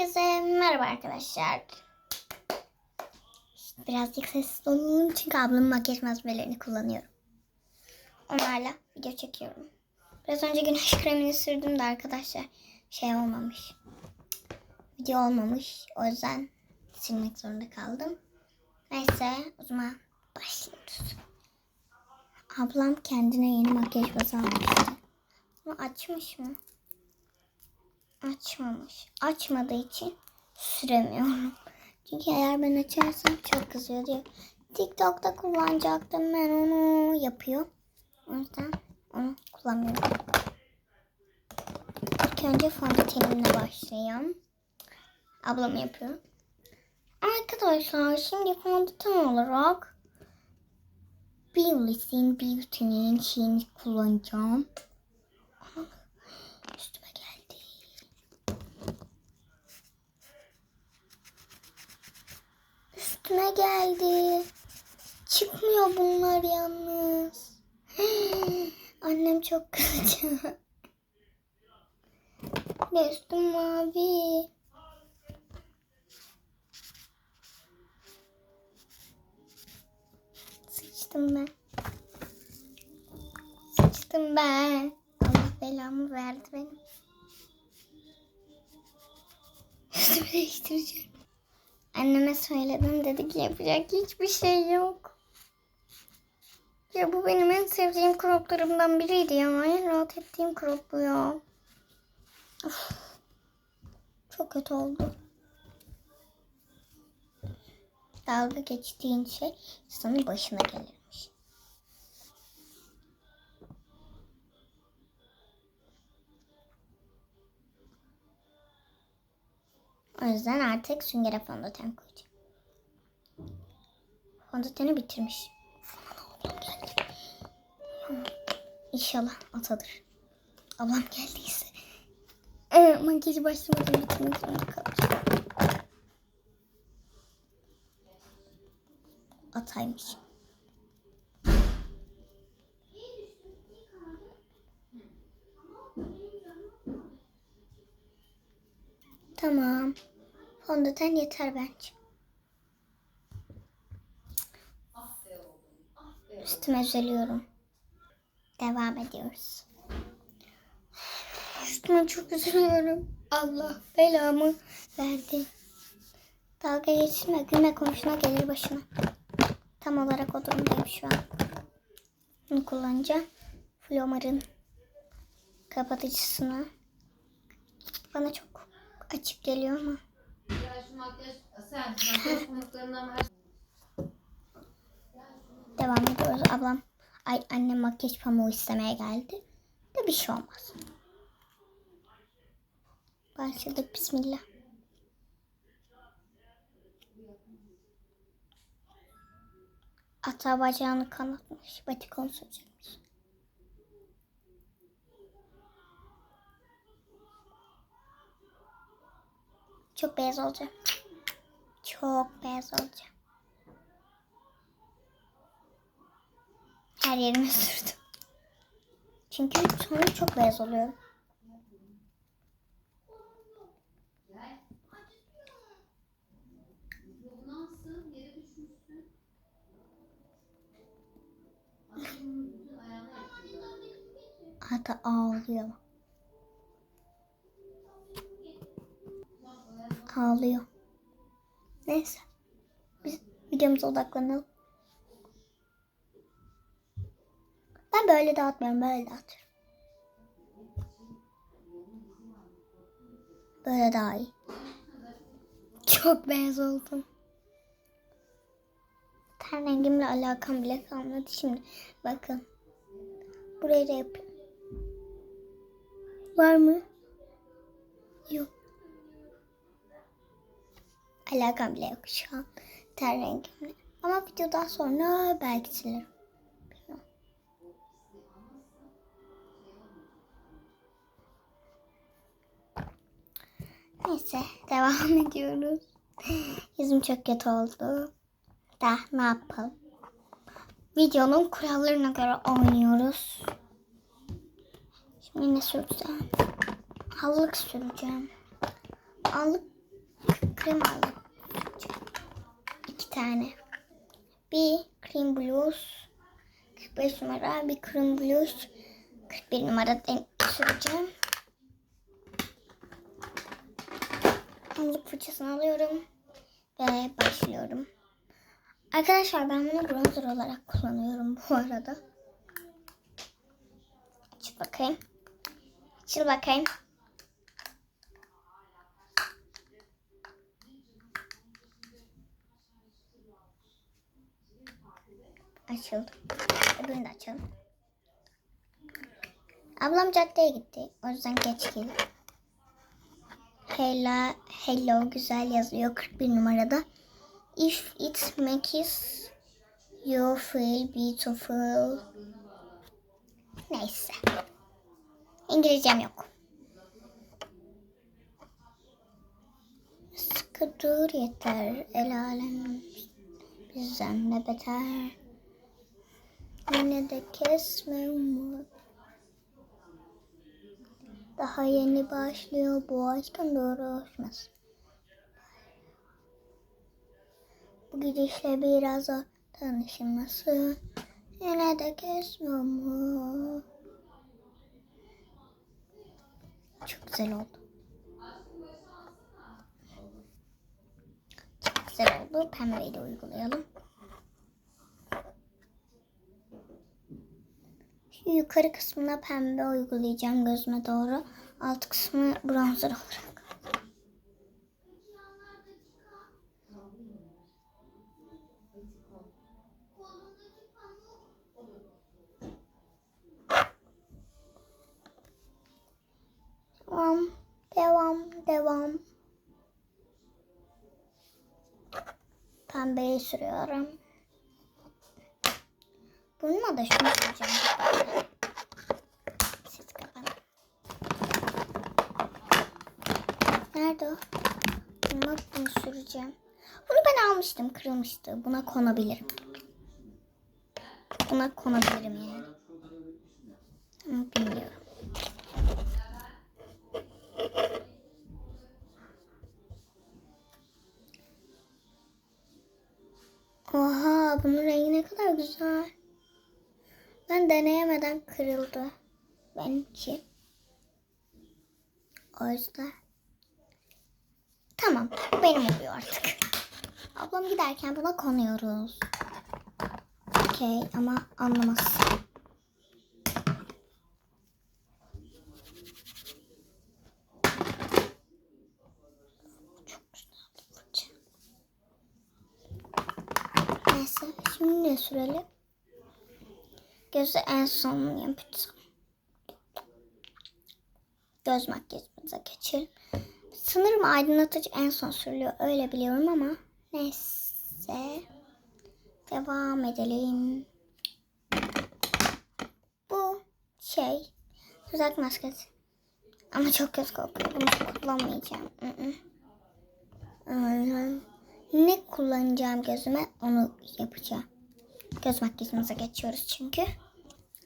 Herkese merhaba arkadaşlar. Birazcık sessiz olalım çünkü ablamın makyaj malzemelerini kullanıyorum. Onlarla video çekiyorum. Biraz önce güneş kremini sürdüm de arkadaşlar şey olmamış. Video olmamış. O yüzden silmek zorunda kaldım. Neyse o zaman başlıyoruz. Ablam kendine yeni makyaj bazı almıştı. Ama açmış mı? Açmamış. Açmadığı için süremiyorum. Çünkü eğer ben açarsam çok kızıyor diyor. TikTok'ta kullanacaktım ben onu yapıyor. O yüzden onu kullanmıyorum. İlk önce fondötenimle başlayayım. Ablam yapıyor. Arkadaşlar şimdi fondöten olarak Billys'in Beauty'nin şeyini kullanacağım. Aman, Üstüme geldi. Üstüme geldi. Çıkmıyor bunlar yalnız. Annem çok kızacak. Ve üstüm mavi. Sıçtım ben. Sıçtım ben. Allah belamı verdi benim. Üstümü değiştireceğim. Anneme söyledim dedi ki yapacak hiçbir şey yok. Ya bu benim en sevdiğim croplarımdan biriydi ya. En rahat ettiğim crop bu ya. Of. Çok kötü oldu. Dalga geçtiğin şey insanın başına gelirmiş. O yüzden artık süngere fondöten koyacağım. Fondöteni bitirmiş. Ablam geldi. İnşallah atadır. Ablam geldiyse. Ee, makyajı başlamadan bitirmek zorunda kalacağım. Ataymış. Tamam. Fondöten yeter bence. Üstüme üzeliyorum. Devam ediyoruz. Üstüme çok üzülüyorum. Allah belamı verdi. Dalga geçme, gülme komşuna gelir başına. Tam olarak o durumdayım şu an. Bunu kullanacağım. Flomar'ın kapatıcısını. Bana çok açık geliyor ama. Devam ediyoruz. Ablam, ay annem makyaj pamuğu istemeye geldi. De bir şey olmaz. Başladık. Bismillah. Ata bacağını kanatmış. Batikon sürecekmiş. Çok beyaz olacak. Çok beyaz olacak. Her yerime sürdüm. Çünkü sonra çok beyaz oluyorum. Bunu alsın, Ağlıyor. Neyse. Biz videomuza odaklanalım. Ben böyle dağıtmıyorum. Böyle dağıtıyorum. Böyle daha iyi. Çok beyaz oldum. Ten rengimle alakam bile kalmadı şimdi. Bakın. Burayı da yapıyorum. Var mı? Yok. Alakam bile yok şu an. Ten rengimle. Ama videodan sonra belki silerim. Neyse devam ediyoruz. Yüzüm çok kötü oldu. Da ne yapalım? Videonun kurallarına göre oynuyoruz. Şimdi ne süreceğim? Allık süreceğim. Allık krem aldım. Tane. Bir cream blues 45 numara. Bir cream blues 41 numara süreceğim. Hamurluk fırçasını alıyorum. Ve başlıyorum. Arkadaşlar ben bunu bronzer olarak kullanıyorum bu arada. Açıl bakayım. Açıl bakayım. Açıldı. Öbürünü de açalım. Ablam caddeye gitti. O yüzden geç geldi. Hello, hello güzel yazıyor 41 numarada. If it makes you feel beautiful. Neyse. İngilizcem yok. Sıkı dur yeter. El alem bizden ne beter. Yine de kesme umut. Daha yeni başlıyor bu aşkın doğru hoşmaz. Bu gidişle biraz o tanışılması. Yine de kesme umut. Çok güzel oldu. Çok güzel oldu. Pembeyi de uygulayalım. Yukarı kısmına pembe uygulayacağım gözüme doğru. Alt kısmı bronzer olarak. Devam, devam, devam. Pembeyi sürüyorum. Bununla da şunu süreceğim. Nerede o? Bununla bunu süreceğim. Bunu ben almıştım. Kırılmıştı. Buna konabilirim. Buna konabilirim yani. Ama bilmiyorum. Oha bunun rengi ne kadar güzel. Ben deneyemeden kırıldı. Benimki. O yüzden. Tamam. Benim oluyor artık. Ablam giderken buna konuyoruz. Okey ama anlamaz. Neyse şimdi ne sürelim? Gözü en son yapacağım. Göz makyajımıza geçelim. Sanırım aydınlatıcı en son sürülüyor. Öyle biliyorum ama neyse. Devam edelim. Bu şey tuzak maskesi. Ama çok kötü kokuyor. Bunu kullanmayacağım. Aynen. Ne kullanacağım gözüme onu yapacağım. Göz makyajımıza geçiyoruz çünkü.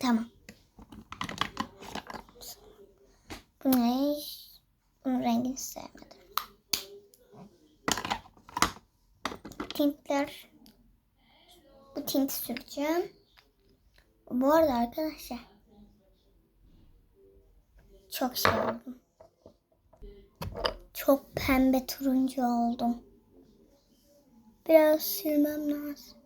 Tamam. Bu ne? Bunun rengini sevmedim. Tintler. Bu tint süreceğim. Bu arada arkadaşlar. Çok şey oldum. Çok pembe turuncu oldum. Biraz silmem lazım.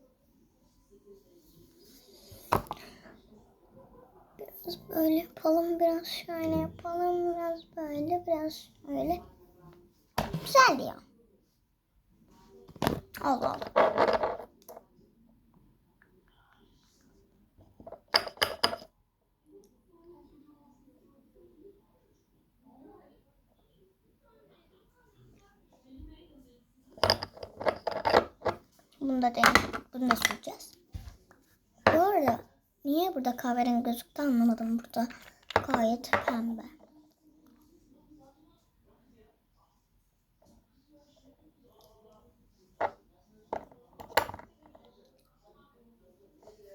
Biraz böyle yapalım, biraz şöyle yapalım, biraz böyle, biraz öyle. Güzel ya. Allah Allah. Bunu da deneyelim. Bunu da süreceğiz. Niye burada kahverengi gözüktü anlamadım. Burada gayet pembe.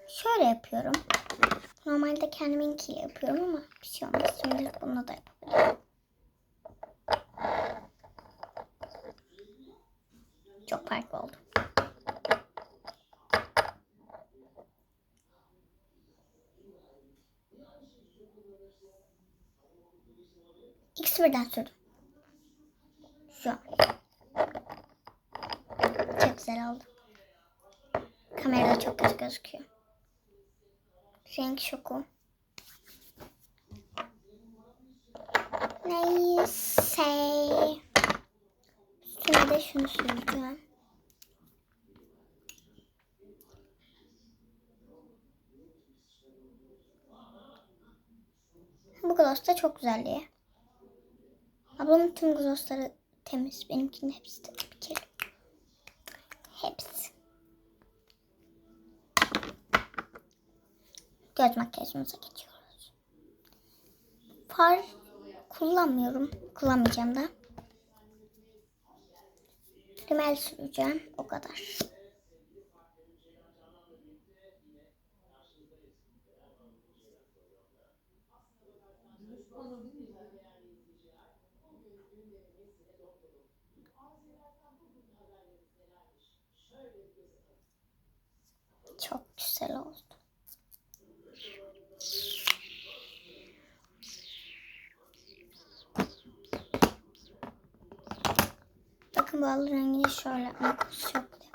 Şöyle yapıyorum. Normalde kendiminkiyle yapıyorum ama bir şey olmaz. Şimdi bununla da yapabilirim. Çok farklı oldu. İkisi birden sürdüm. Şu an. Çok güzel oldu. Kamerada çok kötü gözüküyor. Renk şoku. Neyse. Üstüne de şunu süreceğim. Bu gloss da çok güzel diye. Ablamın tüm glossları temiz. Benimkinin hepsi de bir kere. Hepsi. Göz makyajımıza geçiyoruz. Far kullanmıyorum. Kullanmayacağım da. Rimel süreceğim. O kadar. Çok güzel oldu. Bakın bu alır rengini şöyle kutusu yok diye.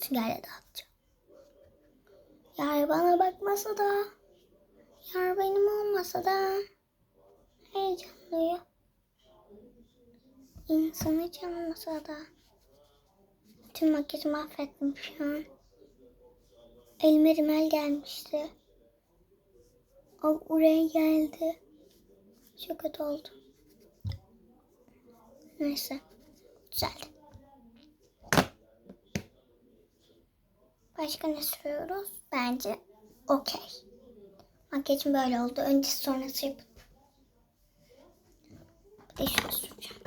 Sigara dağıtacağım. Yar bana bakmasa da, yar benim olmasa da heyecanlıyım. İnsanı canmasa da. Tüm makyajı mahvettim şu an. Elime rimel gelmişti. O oraya geldi. Çok kötü oldu. Neyse. Güzeldi. Başka ne sürüyoruz? Bence okey. Makyajım böyle oldu. Öncesi sonrası yapın. Şunu süreceğim.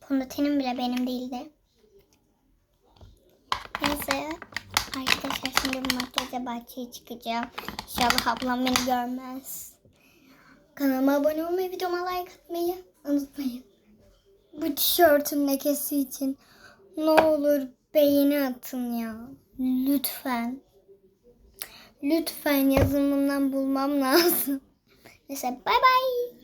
Fondötenim bile benim değildi. Neyse. Arkadaşlar şimdi bu makyajla bahçeye çıkacağım. İnşallah ablam beni görmez. Kanalıma abone olmayı, videoma like atmayı unutmayın. Bu tişörtün lekesi için ne olur beğeni atın ya. Lütfen. Lütfen yazımından bulmam lazım. Neyse bay bay.